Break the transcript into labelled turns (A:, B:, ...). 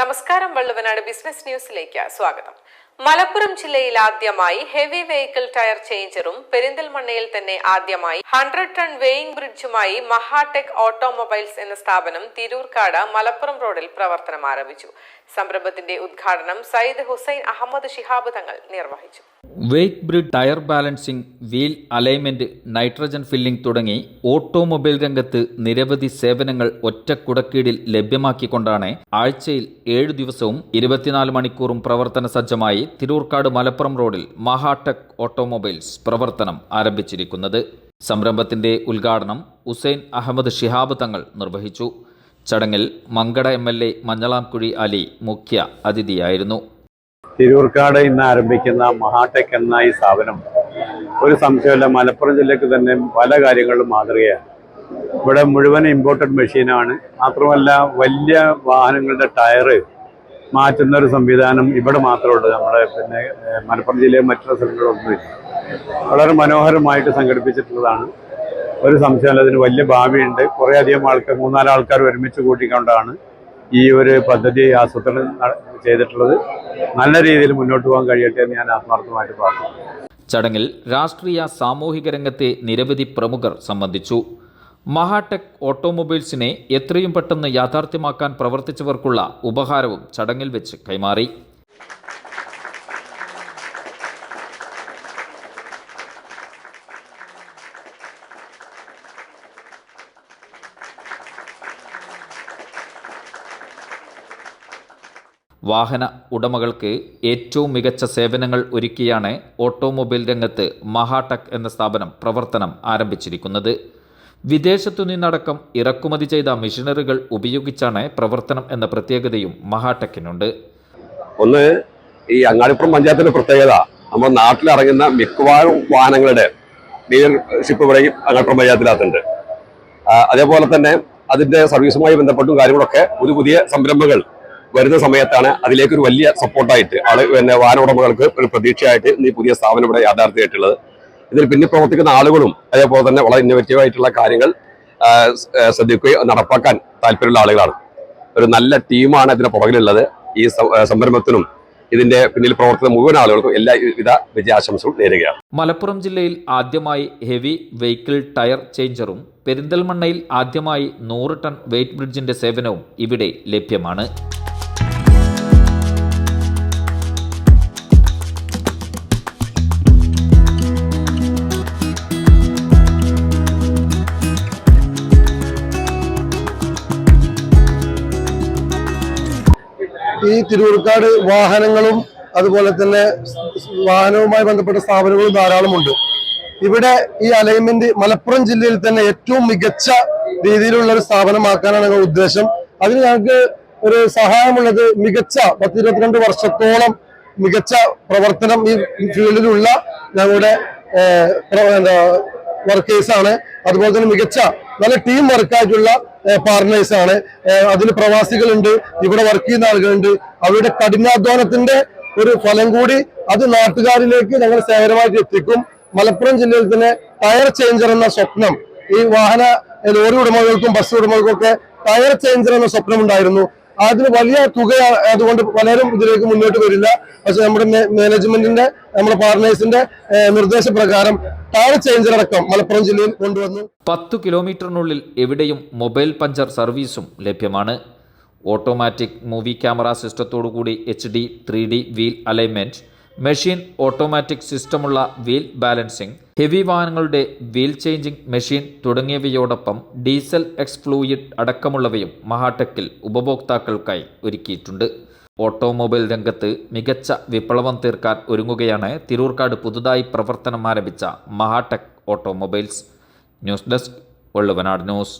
A: നമസ്കാരം വള്ളുവനാട് ബിസിനസ് ന്യൂസിലേക്ക് സ്വാഗതം. മലപ്പുറം ജില്ലയിൽ ആദ്യമായി ഹെവി വെഹിക്കിൾ ടയർ ചേഞ്ചറും പെരിന്തൽമണ്ണയിൽ തന്നെ ആദ്യമായി ഹൺഡ്രഡ് ടൺ വെയിങ് ബ്രിഡ്ജുമായി മഹാടെക് ഓട്ടോമൊബൈൽസ് എന്ന സ്ഥാപനം തിരൂർക്കാട് മലപ്പുറം റോഡിൽ പ്രവർത്തനം ആരംഭിച്ചു. സംരംഭത്തിന്റെ ഉദ്ഘാടനം സയ്യിദ് ഹുസൈൻ അഹമ്മദ് ഷിഹാബ് തങ്ങൾ നിർവഹിച്ചു.
B: Weigh bridge tyre balancing wheel alignment nitrogen filling തുടങ്ങി ഓട്ടോമൊബൈൽ രംഗത്ത് നിരവധി സേവനങ്ങൾ ഒറ്റ കുടക്കീടിൽ ലഭ്യമാക്കിക്കൊണ്ടാണ് ആഴ്ചയിൽ ഏഴു ദിവസവും ഇരുപത്തിനാല് മണിക്കൂറും പ്രവർത്തന സജ്ജമായി തിരൂർക്കാട് മലപ്പുറം റോഡിൽ മഹാടെക് ഓട്ടോമൊബൈൽസ് പ്രവർത്തനം ആരംഭിച്ചിരിക്കുന്നത്. സംരംഭത്തിന്റെ ഉദ്ഘാടനം ഹുസൈൻ അഹമ്മദ് ഷിഹാബ് തങ്ങൾ നിർവഹിച്ചു. ചടങ്ങിൽ Mankada M L A Manjalamkuzhi Ali മുഖ്യ അതിഥിയായിരുന്നു.
C: തിരൂർക്കാട് ഇന്ന് ആരംഭിക്കുന്ന മഹാടെക് എന്ന ഈ സ്ഥാപനം ഒരു സംശയമില്ല മലപ്പുറം ജില്ലയ്ക്ക് തന്നെ പല കാര്യങ്ങളിലും മാതൃകയാണ്. ഇവിടെ മുഴുവൻ ഇമ്പോർട്ടഡ് മെഷീനാണ് മാത്രമല്ല വലിയ വാഹനങ്ങളുടെ ടയറ് മാറ്റുന്ന ഒരു സംവിധാനം ഇവിടെ മാത്രമേ ഉള്ളൂ നമ്മുടെ പിന്നെ മലപ്പുറം ജില്ലയിലെ മറ്റുള്ള സ്ഥലങ്ങളൊന്നുമില്ല വളരെ മനോഹരമായിട്ട് സംഘടിപ്പിച്ചിട്ടുള്ളതാണ്. ഒരു സംശയമല്ല അതിന് വലിയ ഭാവിയുണ്ട്. കുറേ അധികം ആൾക്കാർ മൂന്നാൽ ആൾക്കാർ ഒരുമിച്ച് കൂട്ടിക്കൊണ്ടാണ് ഈ ഒരു പദ്ധതി ആസൂത്രണം ചെയ്തിട്ടുള്ളത്. നല്ല രീതിയിൽ മുന്നോട്ട് പോകാൻ കഴിയട്ടെ എന്ന് ഞാൻ ആത്മാർത്ഥമായിട്ട് പ്രാർത്ഥിക്കുന്നു.
B: ചടങ്ങിൽ രാഷ്ട്രീയ സാമൂഹിക രംഗത്തെ നിരവധി പ്രമുഖർ സംബന്ധിച്ചു. മഹാടെക് ഓട്ടോമൊബൈൽസിനെ എത്രയും പെട്ടെന്ന് യാഥാർത്ഥ്യമാക്കാൻ പ്രവർത്തിച്ചവർക്കുള്ള ഉപഹാരവും ചടങ്ങിൽ വെച്ച് കൈമാറി. വാഹന ഉടമകൾക്ക് ഏറ്റവും മികച്ച സേവനങ്ങൾ ഒരുക്കിയാണ് ഓട്ടോമൊബൈൽ രംഗത്ത് മഹാടെക് എന്ന സ്ഥാപനം പ്രവർത്തനം ആരംഭിച്ചിരിക്കുന്നത്. വിദേശത്തു നിന്നടക്കം ഇറക്കുമതി ചെയ്ത മെഷീനറികൾ ഉപയോഗിച്ചാണ് പ്രവർത്തനം എന്ന പ്രത്യേകതയും മഹാടെക്കിനുണ്ട്.
D: ഒന്ന് ഈ അങ്ങാടിപ്പുറം പഞ്ചായത്തിന്റെ പ്രത്യേകത നമ്മുടെ നാട്ടിലിറങ്ങുന്ന മിക്കവാറും വാഹനങ്ങളുടെ ഡീലർഷിപ്പ് ഇവിടെ അങ്ങാടിപ്പുറം പഞ്ചായത്തിനകത്തുണ്ട്. അതേപോലെ തന്നെ അതിന്റെ സർവീസുമായി ബന്ധപ്പെട്ടും കാര്യങ്ങളൊക്കെ പുതിയ പുതിയ സംരംഭങ്ങൾ വരുന്ന സമയത്താണ് അതിലേക്ക് ഒരു വലിയ സപ്പോർട്ടായിട്ട് ആൾ പിന്നെ വാഹന ഉടമകൾക്ക് ഒരു പ്രതീക്ഷയായിട്ട് ഈ പുതിയ സ്ഥാപനം ഇവിടെ യാഥാർത്ഥ്യമായിട്ടുള്ളത്. ഇതിൽ പിന്നിൽ പ്രവർത്തിക്കുന്ന ആളുകളും അതേപോലെ തന്നെ വളരെ ഇന്നോവേറ്റീവ് ആയിട്ടുള്ള കാര്യങ്ങൾ ശ്രദ്ധിക്കുകയും നടപ്പാക്കാൻ താല്പര്യമുള്ള ആളുകളാണ്. ഒരു നല്ല ടീമാണ് ഇതിന് പുറകിലുള്ളത്. ഈ സംരംഭത്തിനും ഇതിന്റെ പിന്നിൽ പ്രവർത്തിക്കുന്ന മുഴുവൻ ആളുകൾക്കും എല്ലാവിധ വിജയാശംസകളും നേരുകയാണ്.
B: മലപ്പുറം ജില്ലയിൽ ആദ്യമായി ഹെവി വെഹിക്കിൾ ടയർ ചേഞ്ചറും പെരിന്തൽമണ്ണയിൽ ആദ്യമായി നൂറ് ടൺ വെയിറ്റ് ബ്രിഡ്ജിന്റെ സേവനവും ഇവിടെ ലഭ്യമാണ്.
E: ഈ തിരൂർക്കാട് വാഹനങ്ങളും അതുപോലെ തന്നെ വാഹനവുമായി ബന്ധപ്പെട്ട സ്ഥാപനങ്ങളും ധാരാളമുണ്ട്. ഇവിടെ ഈ അലൈൻമെന്റ് മലപ്പുറം ജില്ലയിൽ തന്നെ ഏറ്റവും മികച്ച രീതിയിലുള്ള ഒരു സ്ഥാപനമാക്കാനാണ് ഞങ്ങളുടെ ഉദ്ദേശം. അതിന് ഞങ്ങൾക്ക് ഒരു സഹായമുള്ളത് മികച്ച പത്തിരുപത്തിരണ്ട് വർഷത്തോളം മികച്ച പ്രവർത്തനം ഈ ഫീൽഡിലുള്ള ഞങ്ങളുടെ എന്താ വർക്കേഴ്സാണ് അതുപോലെ തന്നെ മികച്ച നല്ല ടീം വർക്കായിട്ടുള്ള പാർട്ട്നേഴ്സ് ആണ്. അതിൽ പ്രവാസികളുണ്ട് ഇവിടെ വർക്ക് ചെയ്യുന്ന ആളുകളുണ്ട്. അവരുടെ കഠിനാധ്വാനത്തിന്റെ ഒരു ഫലം കൂടി അത് നാട്ടുകാരിലേക്ക് ഞങ്ങൾ സേവനമായിട്ട് എത്തിക്കും. മലപ്പുറം ജില്ലയിൽ തന്നെ ടയർ ചേഞ്ചർ എന്ന സ്വപ്നം ഈ വാഹന ലോറി ഉടമകൾക്കും ബസ് ഉടമകൾക്കും ഒക്കെ ടയർ ചേഞ്ചർ എന്ന സ്വപ്നം ഉണ്ടായിരുന്നു. അതിന് വലിയ തുക അതുകൊണ്ട് പലരും ഇതിലേക്ക് മുന്നോട്ട് വരില്ല. പക്ഷെ നമ്മുടെ മാനേജ്മെന്റിന്റെ നമ്മുടെ പാർട്ട്നേഴ്സിന്റെ നിർദ്ദേശപ്രകാരം ടയർ ചേഞ്ചർ അടക്കം മലപ്പുറം ജില്ലയിൽ കൊണ്ടുവന്നു.
B: പത്തു കിലോമീറ്ററിനുള്ളിൽ എവിടെയും മൊബൈൽ പഞ്ചർ സർവീസും ലഭ്യമാണ്. Automatic movie camera സിസ്റ്റത്തോടുകൂടി H D three D wheel alignment machine automatic സിസ്റ്റമുള്ള wheel balancing heavy വാഹനങ്ങളുടെ വീൽ ചേഞ്ചിങ് മെഷീൻ തുടങ്ങിയവയോടൊപ്പം ഡീസൽ എക്സ്ഫ്ലൂയിഡ് അടക്കമുള്ളവയും മഹാടെക്കിൽ ഉപഭോക്താക്കൾക്കായി ഒരുക്കിയിട്ടുണ്ട്. ഓട്ടോമൊബൈൽ രംഗത്ത് മികച്ച വിപ്ലവം തീർക്കാൻ ഒരുങ്ങുകയാണ് തിരൂർക്കാട് പുതുതായി പ്രവർത്തനം ആരംഭിച്ച Mahatech automobiles. News desk Valluvanad news.